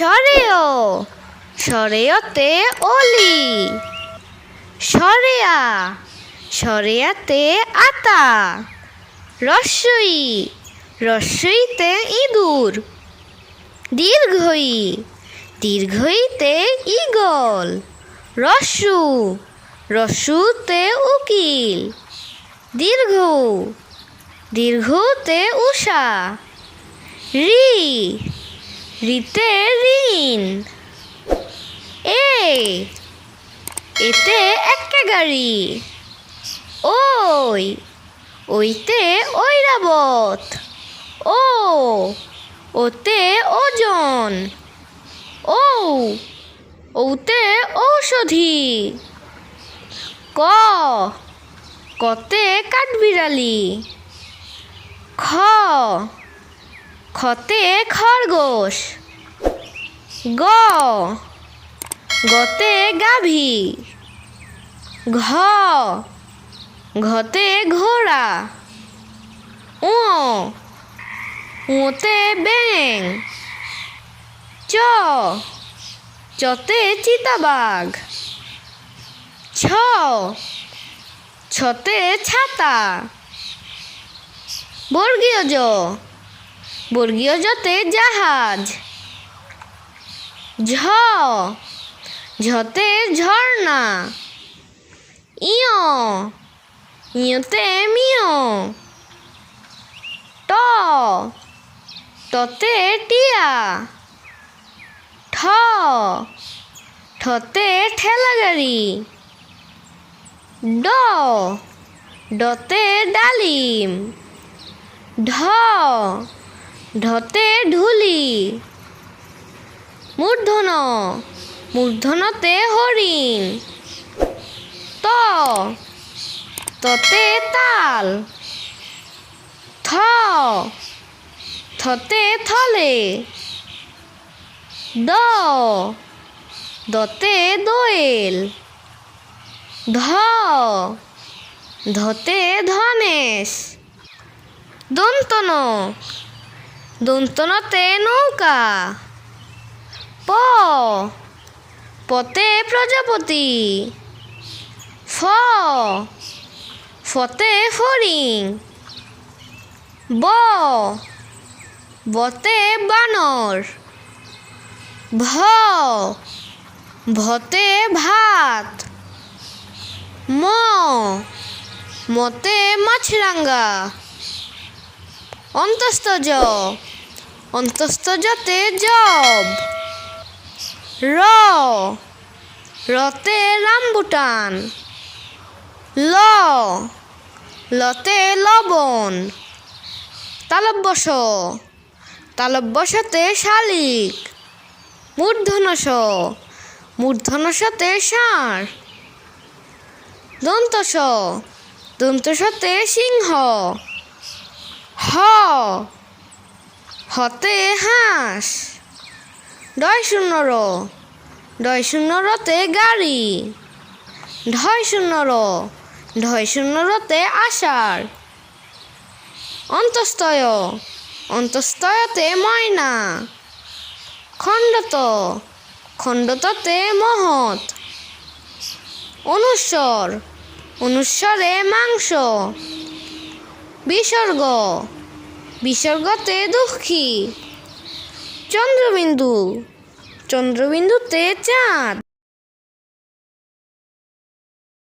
সরেও সরেয়তে অলি, সরেয়া, সরেয়াতে আতা রস্যই রস্যইতে ইঁদুর, দীর্ঘই, দীর্ঘইতে ঈগল রস্যু রস্যুতে উকিল, দীর্ঘ, দীর্ঘতে উষা, রি রিতে ঋণ এ এতে একটা গাড়ি ওই ওইতে ঐরাবত ও ওতে ওজন ও ওতে ঔষধি. ক. কতে কাঠবিড়ালি. খ. খতে খরগোশ। গ। গতে গাভী। ঘ। ঘতে ঘোড়া। ও ওতে ব্যাং চ। চতে চিতাবাঘ। ছ। ছতে ছাতা। বর্গীয় জ। বর্গীয় জতে জাহাজ। ঝ। ঝতে ঝর্ণা। ইয়। ইয়তে মিয়। ট। ততে টিয়া। ঠ। ঠতে ঠেলা গাড়ি ড। ডতে ডালিম। ঢ ঢতে ঢুলি। মূর্ধন, মূর্ধনতে হরিণ। ত, ততে তাল। থ, থতে থলে। দ, দতে দোয়েল। ধ, ধতে ধনেশ। দন্তন দন্তনতে নৌকা। প, পতে প্রজাপতি। ফ, ফতে ফড়িং ব, বতে বানর। ভ, ভতে ভাত। ম, মতে মাছরাঙ্গা অন্তস্থ অন্তস্থ জতে জব। র। রতে রামবুটান ল। লতে লবণ। তালব্যস। তালব্যসতে শালিক। মূর্ধনস মূর্ধনসতে ষাঁড়। দন্তস। দন্তসতে সিংহ। হ। হতে হাঁস। ডয় শূন্য র। ডয় শূন্য রতে গাড়ি। ঢয় শূন্য র। ঢয় শূন্য রতে আষাঢ়। অন্তস্তয় অন্তস্তয়তে ময়না। খণ্ডত। খণ্ডততে মহৎ। অনুস্বর। অনুস্বরে মাংস। বিসর্গ। বিসর্গতে দুঃখী। চন্দ্রবিন্দু চন্দ্রবিন্দুতে চাঁদ।